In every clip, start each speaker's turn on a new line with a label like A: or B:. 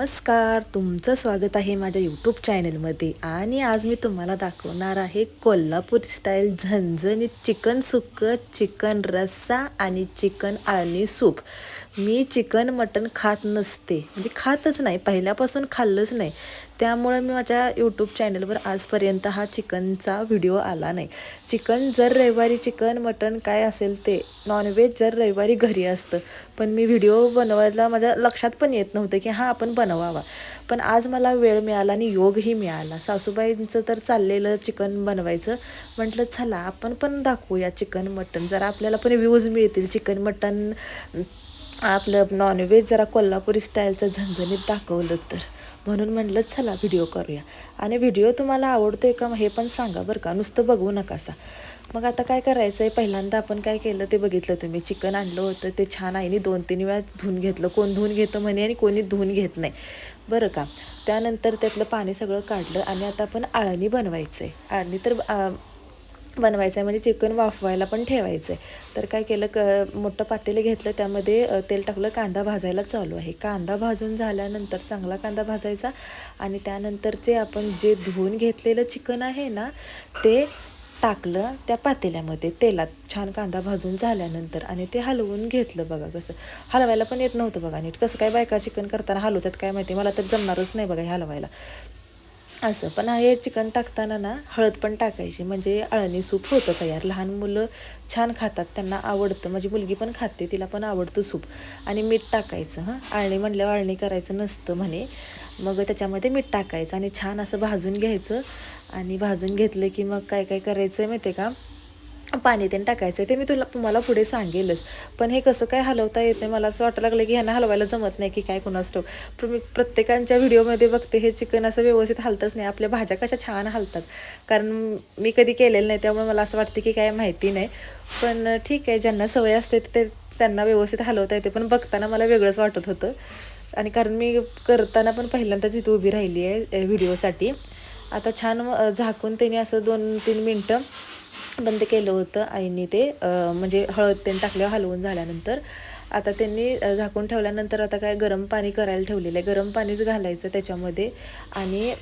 A: नमस्कार तुमचं स्वागत आहे माझ्या यूट्यूब चॅनलमध्ये आणि आज मी तुम्हाला दाखवणार आहे कोल्हापूर स्टाईल झणझणीत चिकन सुक्कं चिकन रस्सा आणि चिकन आळणी सूप. मी चिकन मटण खात नसते. म्हणजे खातच नाही. पहिल्यापासून खाल्लंच नाही. त्यामुळं मी माझ्या यूट्यूब चॅनलवर आजपर्यंत हा चिकनचा व्हिडिओ आला नाही. चिकन जर रविवारी चिकन मटन काय असेल ते नॉनव्हेज जर रविवारी घरी असतं पण मी व्हिडिओ बनवायला माझ्या लक्षात पण येत नव्हतं की हा आपण बनवावा. पण आज मला वेळ मिळाला आणि योगही मिळाला. सासूबाईंचं तर चाललेलं चिकन बनवायचं. म्हटलं चला आपण पण दाखवूया चिकन मटन. जरा आपल्याला पण व्ह्यूज मिळतील. चिकन मटन आपलं नॉनव्हेज जरा कोल्हापुरी स्टाईलचं झणझणीत दाखवलं तर. म्हणून म्हणलं चला व्हिडिओ करूया. आणि व्हिडिओ तुम्हाला आवडतोय का हे पण सांगा बरं का. नुसतं बघू नकासा मग आता काय करायचं आहे पहिल्यांदा आपण काय केलं ते बघितलं तुम्ही. चिकन आणलं होतं ते छान आईने दोन तीन वेळा धुवून घेतलं. कोण धुवून घेतं म्हणे आणि कोणी धुवून घेत नाही. बरं का. त्यानंतर त्यातलं पाणी सगळं काढलं आणि आता आपण आळणी बनवायचं आहे आळणी तर बनवायचं आहे म्हणजे चिकन वाफवायला पण ठेवायचं आहे तर काय केलं क मोठं पातेलं घेतलं. त्यामध्ये तेल टाकलं. कांदा भाजायला चालू आहे. कांदा भाजून झाल्यानंतर चांगला कांदा भाजायचा. आणि त्यानंतरचे आपण जे धुवून घेतलेलं चिकन आहे ना ते टाकलं त्या पातेल्यामध्ये तेलात. छान कांदा भाजून झाल्यानंतर. आणि ते हलवून घेतलं बघा कसं. हलवायला पण येत नव्हतं बघा नीट. कसं काय बायका चिकन करताना हलवतात काय माहिती? मला तर जमणारच नाही बघा हे हलवायला. असं पण हे चिकन टाकताना ना हळद पण टाकायची. म्हणजे अळणी सूप होतं तयार. लहान मुलं छान खातात त्यांना आवडतं. माझी मुलगी पण खाते तिला पण आवडतं सूप. आणि मीठ टाकायचं हां. आळणी म्हणल्यावर आळणी करायचं नसतं म्हणे. मग त्याच्यामध्ये मीठ टाकायचं आणि छान असं भाजून घ्यायचं. आणि भाजून घेतलं की मग काय काय करायचं आहे माहिती आहे का? पाणी तेन टाकायचं ते मी तुला तुम्हाला पुढे सांगेलच. पण हे कसं काय हलवता येत नाही मला असं वाटायला लागलं की ह्यांना हलवायला जमत नाही की काय कुणास ठेव पण मी प्रत्येकांच्या व्हिडिओमध्ये बघते हे चिकन असं व्यवस्थित हलतच नाही आपल्या भाज्या कशा छान हलतात. कारण मी कधी केलेलं नाही त्यामुळे मला असं वाटतं की काय माहिती नाही. पण ठीक आहे ज्यांना सवय असते ते त्यांना व्यवस्थित हलवता येते. पण बघताना मला वेगळंच वाटत होतं. आणि कारण मी करताना पण पहिल्यांदाच इथं उभी राहिली आहे व्हिडिओसाठी. आता छान झाकून त्यांनी असं दोन तीन मिनटं बंद केलं होतं आईने ते म्हणजे हळद त्यांनी टाकल्यावर हलवून झाल्यानंतर. आता त्यांनी झाकून ठेवल्यानंतर आता काय गरम पाणी करायला ठेवलेलं आहे. गरम पाणीच घालायचं त्याच्यामध्ये. आणि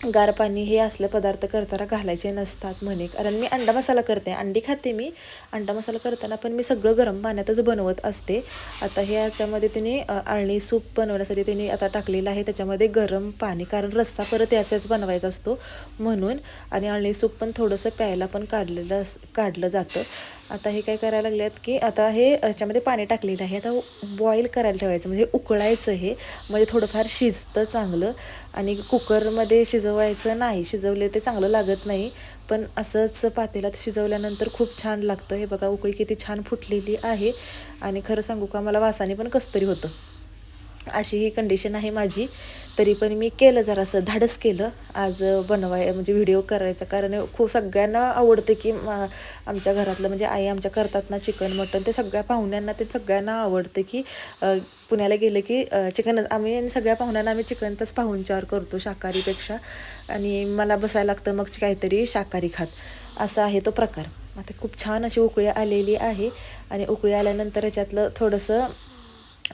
A: गार पाणी हे असले पदार्थ करताना घालायचे नसतात म्हणे. कारण मी अंडा मसाला करते. अंडी खाते मी. अंडा मसाला करताना पण मी सगळं गरम पाण्यातच बनवत असते. आता हे याच्यामध्ये तिने आळणी सूप बनवण्यासाठी तिने आता टाकलेलं आहे. त्याच्यामध्ये गरम पाणी कारण रस्ता परत याचाच बनवायचा असतो म्हणून. आणि आळणी सूप पण थोडंसं प्यायला पण काढलेलं काढलं जातं. आता हे काय करायला लागले की आता हे याच्यामध्ये पाणी टाकलेलं आहे. आता बॉईल करायला ठेवायचं. म्हणजे उकळायचं हे. म्हणजे थोडंफार शिजतं चांगलं. आणि कुकरमध्ये शिजवायचं नाही शिजवले ते चांगलं लागत नाही. पण असंच पातेलात शिजवल्यानंतर खूप छान लागतं. हे बघा उकळी किती छान फुटलेली आहे. आणि खरं सांगू का मला वासाने पण कसं तरी होतं. अशी ही कंडिशन आहे माझी. तरी पण मी केलं जरासं धाडस केलं. आज बनवाय म्हणजे व्हिडिओ करायचा. कारण खूप सगळ्यांना आवडते की आमच्या घरातलं म्हणजे आई आमच्या करतात ना चिकन मटन ते सगळ्या पाहुण्यांना ते सगळ्यांना आवडते की पुण्याला गेलं की चिकन आम्ही आणि सगळ्या पाहुण्यांना आम्ही चिकनचाच पाहुणचार करतो शाकाहारीपेक्षा. आणि मला बसायला लागतं मग काहीतरी शाकाहारी खात. असा आहे तो प्रकार. आता खूप छान अशी उकळी आलेली आहे. आणि उकळी आल्यानंतर याच्यातलं थोडंसं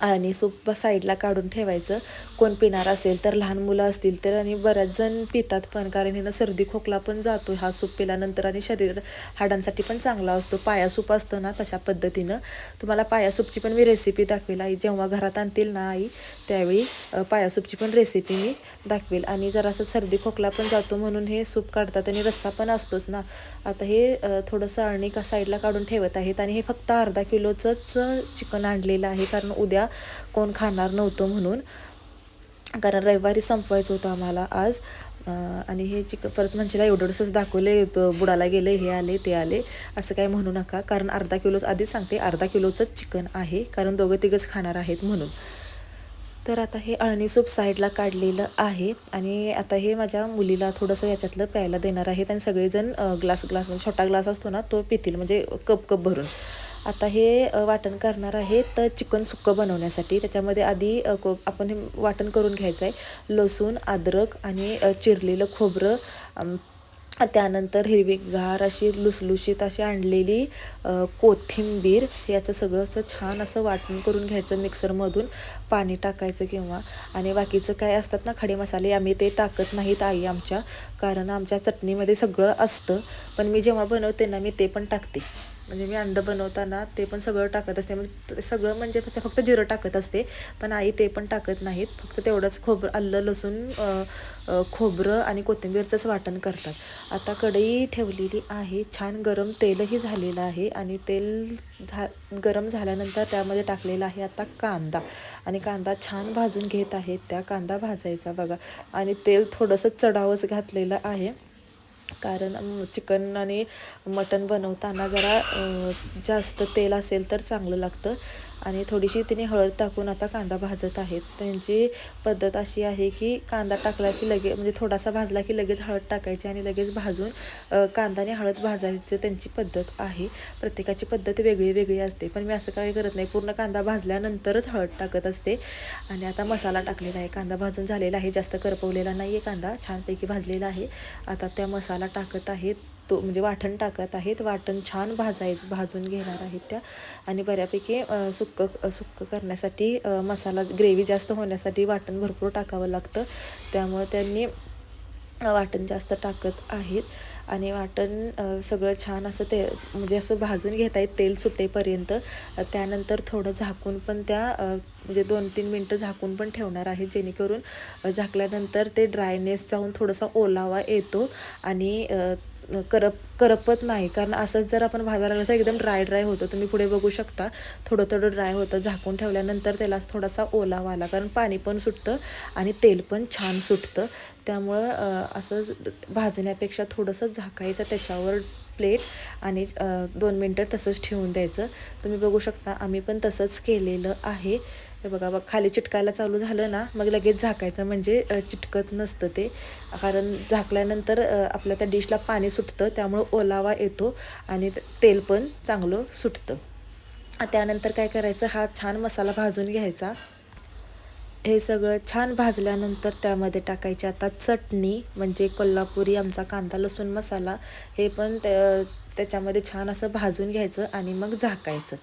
A: आणि सूप साईडला काढून ठेवायचं. कोण पिणार असेल तर लहान मुलं असतील तर आणि बऱ्याच जण पितात पण कारण हिनं सर्दी खोकला पण जातो. हा सूप पिल्यानंतर आणि शरीर हाडांसाठी पण चांगला असतो. पाया सूप असतं ना तशा पद्धतीनं. तुम्हाला पाया सूपची पण मी रेसिपी दाखवेल. आई जेव्हा घरात आणतील ना आई त्यावेळी पाया सूपची पण रेसिपी मी दाखवेल. आणि जरासं सर्दी खोकला पण जातो म्हणून हे सूप काढतात आणि रस्सा पण असतोच ना. आता हे थोडंसं आणि का साईडला काढून ठेवत आहेत आणि हे फक्त अर्धा किलोचंच चिकन आणलेलं आहे कारण उद्या कोण खाणार नव्हतं म्हणून. कारण रविवारी संपवायचं होतं आम्हाला आज. आणि हे चिक परत म्हणशीला एवढंसंच दाखवले बुडाला गेले हे आले ते आले असं काय म्हणू नका. कारण अर्धा किलोच आधीच सांगते अर्धा किलोचंच चिकन आहे. कारण दोघं तिघंच खाणार आहेत म्हणून. तर आता हे अळणी सूप साईडला काढलेलं आहे. आणि आता हे माझ्या मुलीला थोडंसं याच्यातलं प्यायला देणार आहेत. आणि सगळेजण ग्लास ग्लास छोटा ग्लास असतो ना तो पितील. म्हणजे कप कप भरून. आता हे वाटण करणार आहे तर चिकन सुक्कं बनवण्यासाठी. त्याच्यामध्ये आधी आपण हे वाटण करून घ्यायचं आहे लसूण अद्रक आणि चिरलेलं खोबरं त्यानंतर हिरवीगार अशी लुसलुशीत अशी आणलेली कोथिंबीर. याचं सगळं असं छान असं वाटण करून घ्यायचं मिक्सरमधून. पाणी टाकायचं किंवा आणि बाकीचं काय असतात ना खडे मसाले आम्ही ते टाकत नाहीत आई आमच्या. कारण आमच्या चटणीमध्ये सगळं असतं. पण मी जेव्हा बनवते ना मी ते पण टाकते. म्हणजे मी अंडं बनवताना ते पण सगळं टाकत असते. म्हणजे सगळं म्हणजे फक्त जिरं टाकत असते. पण आई ते पण टाकत नाहीत. फक्त तेवढंच खोबरं आलं लसूण खोबरं आणि कोथिंबीरचंच वाटण करतात. आता कढई ठेवलेली आहे. छान गरम तेलही झालेलं आहे आणि तेल झा गरम झाल्यानंतर त्यामध्ये टाकलेला आहे आता कांदा. आणि कांदा छान भाजून घेत आहेत त्या कांदा भाजायचा बघा. आणि तेल थोडंसं चढावंच घातलेलं आहे. कारण चिकन आणि मटण बनवताना जरा जास्त तेल असेल तर चांगलं लागतं. आणि थोडीशी तिने हळद टाकून आता कांदा भाजत आहेत. त्यांची पद्धत अशी आहे की कांदा टाकला की लगे म्हणजे थोडासा भाजला की लगेच हळद टाकायची आणि लगेच भाजून कांदाने कांदा आणि हळद भाजायचं त्यांची पद्धत आहे. प्रत्येकाची पद्धत वेगळी वेगळी असते. पण मी असं काही करत नाही. पूर्ण कांदा भाजल्यानंतरच हळद टाकत असते. आणि आता मसाला टाकलेला आहे. कांदा भाजून झालेला आहे. जास्त करपवलेला नाही आहे कांदा. छानपैकी भाजलेला आहे. आता त्या मसाला टाकत आहेत. तो म्हणजे वाटण टाकत आहेत. वाटण छान भाजाय भाजून घेणार आहेत त्या. आणि बऱ्यापैकी सुक्कं सुक्कं करण्यासाठी मसाला ग्रेव्ही जास्त होण्यासाठी वाटण भरपूर टाकावं लागतं. त्यामुळे त्यांनी वाटण जास्त टाकत आहेत. आणि वाटण सगळं छान असं ते म्हणजे असं भाजून घेत आहेत तेल सुटेपर्यंत. त्यानंतर थोडं झाकून पण त्या म्हणजे दोन तीन मिनटं झाकून पण ठेवणार आहे. जेणेकरून झाकल्यानंतर ते ड्रायनेस जाऊन थोडासा ओलावा येतो. आणि करप करपत नाही. कारण असंच जर आपण भाजायला लागलं तर एकदम ड्राय ड्राय होतं. तुम्ही पुढे बघू शकता. थोडं थोडं ड्राय होतं. झाकून ठेवल्यानंतर त्याला थोडासा ओलावा आला कारण पाणी पण सुटतं आणि तेल पण छान सुटतं. त्यामुळं असं भाजण्यापेक्षा थोडंसं झाकायचं त्याच्यावर प्लेट आणि दोन मिनटं तसंच ठेवून द्यायचं. तुम्ही बघू शकता आम्ही पण तसंच केलेलं आहे. हे बघा बघ खाली चिटकायला चालू झालं ना मग लगेच झाकायचं म्हणजे चिटकत नसतं ते. कारण झाकल्यानंतर आपल्या त्या डिशला पाणी सुटतं त्यामुळं ओलावा येतो आणि तेल पण चांगलं सुटतं. त्यानंतर काय करायचं हा छान मसाला भाजून घ्यायचा. हे सगळं छान भाजल्यानंतर त्यामध्ये टाकायची आता चटणी म्हणजे कोल्हापुरी आमचा कांदा लसूण मसाला हे पण त्या त्याच्यामध्ये छान असं भाजून घ्यायचं आणि मग झाकायचं.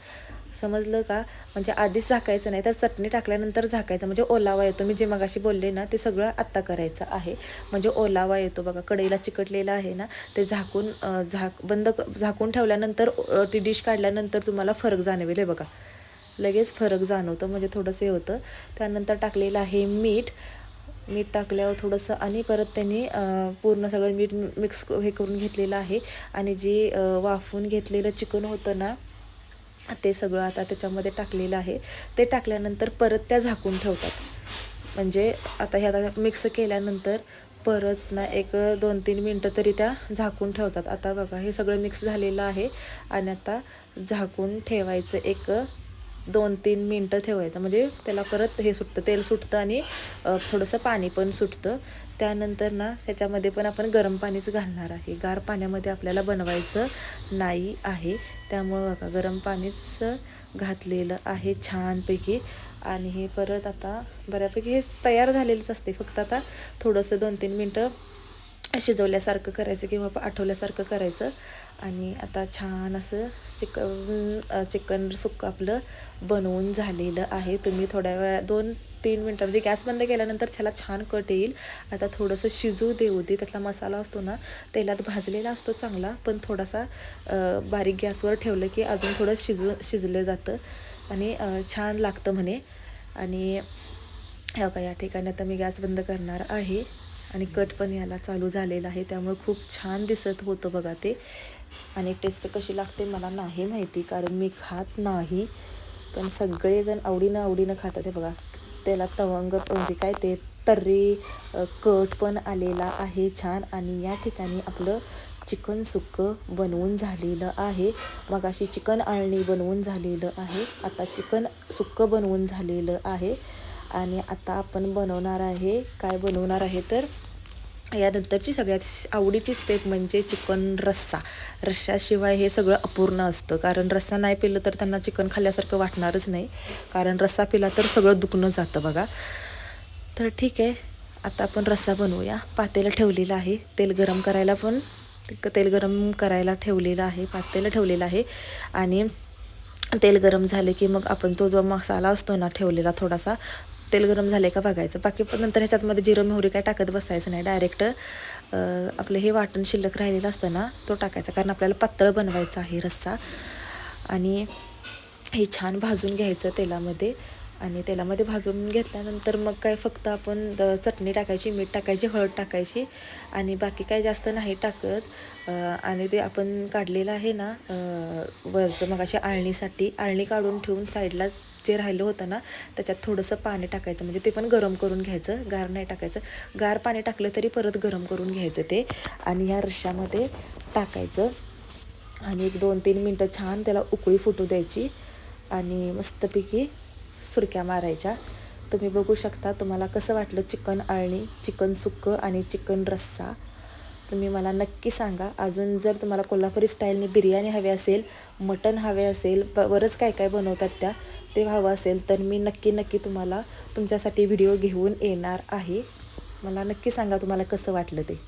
A: समजलं का? म्हणजे आधीच झाकायचं नाही तर चटणी टाकल्यानंतर झाकायचं. म्हणजे ओलावा येतो. मी जे मगाशी बोलले ना ते सगळं आत्ता करायचं आहे. म्हणजे ओलावा येतो बघा. कढईला चिकटलेलं आहे ना ते झाकून झाक बंद झाकून ठेवल्यानंतर ती डिश काढल्यानंतर तुम्हाला फरक जाणवेल. आहे बघा. लगेच फरक जाणवतो म्हणजे थोडंसं हे होतं. त्यानंतर टाकलेलं आहे मीठ. मीठ टाकल्यावर थोडंसं आणि परत त्यांनी पूर्ण सगळं मीठ मिक्स हे करून घेतलेलं आहे. आणि जे वाफून वाफवून घेतलेलं चिकन होतं ना ते सगळं आता त्याच्यामध्ये टाकलेलं आहे. ते टाकल्यानंतर परत त्या झाकून ठेवतात. म्हणजे आता हे आता मिक्स केल्यानंतर परत ना एक दोन तीन मिनटं तरी त्या झाकून ठेवतात. आता बघा हे सगळं मिक्स झालेलं आहे. आणि आता झाकून ठेवायचं एक दोन तीन मिनटं ठेवायचं. म्हणजे त्याला परत हे सुटतं तेल सुटतं आणि थोडंसं पाणी पण सुटतं. त्यानंतर ना त्याच्यामध्ये पण आपण गरम पाणीच घालणार आहे. गार पाण्यामध्ये आपल्याला बनवायचं नाही आहे. त्यामुळं बघा गरम पाणीच घातलेलं आहे छानपैकी. आणि हे परत आता बऱ्यापैकी हे तयार झालेलंच असते. फक्त आता थोडंसं दोन तीन मिनटं शिजवल्यासारखं करायचं किंवा आठवल्यासारखं करायचं. आणि आता छान असं चिकन चिकन सुक्क आपलं बनवून झालेलं आहे. तुम्ही थोड्या वेळा दोन तीन मिनटं म्हणजे गॅस बंद केल्यानंतर त्याला छान कट येईल. आता थोडंसं शिजू देऊ दे. त्यातला मसाला असतो ना तेलात भाजलेला असतो चांगला पण थोडासा बारीक गॅसवर ठेवलं की अजून थोडं शिजवून शिजलं जातं. आणि छान लागतं म्हणे. आणि ह्या बघा या ठिकाणी आता मी गॅस बंद करणार आहे. आणि कट पण याला चालू झालेला आहे. त्यामुळे खूप छान दिसत होतं बघा ते. आणि टेस्ट कशी लागते मला नाही माहिती कारण मी खात नाही. पण सगळेजण आवडीनं आवडीनं खातात हे बघा. त्याला तवंग म्हणजे काय ते तर्री कट पण आलेला आहे छान. आणि या ठिकाणी आपलं चिकन सुक्कं बनवून झालेलं आहे. मग अशी चिकन आळणी बनवून झालेलं आहे. आता चिकन सुक्कं बनवून झालेलं आहे. आणि आता आपण बनवणार आहे काय बनवणार आहे तर? यानंतरची सगळ्यात आवडीची स्टेप म्हणजे चिकन रस्सा. रस्साशिवाय हे सगळं अपूर्ण असतं. कारण रस्सा नाही पिलं तर त्यांना चिकन खाल्ल्यासारखं वाटणारच नाही. कारण रस्सा पिला तर सगळं दुखणं जातं बघा. तर ठीक आहे. आता आपण रस्सा बनवूया. पातेला ठेवलेलं आहे. तेल गरम करायला पण तेल गरम करायला ठेवलेलं आहे. पातेलं ठेवलेलं आहे. आणि तेल गरम झाले की मग आपण तो जो मसाला असतो ना ठेवलेला थोडासा तेल गरम झाले का बघायचं. बाकी पण नंतर ह्याच्यातमध्ये जिरं मोहरी काय टाकत बसायचं नाही. डायरेक्ट आपलं हे वाटण शिल्लक राहिलेलं असतं ना तो टाकायचा. कारण आपल्याला पातळ बनवायचा आहे रस्सा. आणि हे छान भाजून घ्यायचं तेलामध्ये. आणि तेलामध्ये भाजून घेतल्यानंतर मग काय फक्त आपण चटणी टाकायची मीठ टाकायची हळद टाकायची. आणि बाकी काय जास्त नाही टाकत. आणि ते आपण काढलेलं आहे ना वरचं मग अशी आळणीसाठी. आळणी काढून ठेवून साईडला जे राहिलं होतं ना त्याच्यात थोडंसं पाणी टाकायचं. म्हणजे ते पण गरम करून घ्यायचं गार नाही टाकायचं. गार पाणी टाकलं तरी परत गरम करून घ्यायचं ते. आणि या रश्श्यामध्ये टाकायचं. आणि एक दोन तीन मिनटं छान त्याला उकळी फुटू द्यायची. आणि मस्तपैकी सुरक्या मारायच्या. तुम्ही बघू शकता तुम्हाला कसं वाटलं चिकन आळणी चिकन सुक्कं आणि चिकन रस्सा. तुम्ही मला नक्की सांगा. अजून जर तुम्हाला कोल्हापुरी स्टाईलने बिर्याणी हवी असेल मटण हवे असेल ब बरंच काय काय बनवतात त्या ते व्हावं असेल तर मी नक्की नक्की तुम्हाला तुमच्यासाठी व्हिडिओ घेऊन येणार आहे. मला नक्की सांगा तुम्हाला कसं वाटलं ते.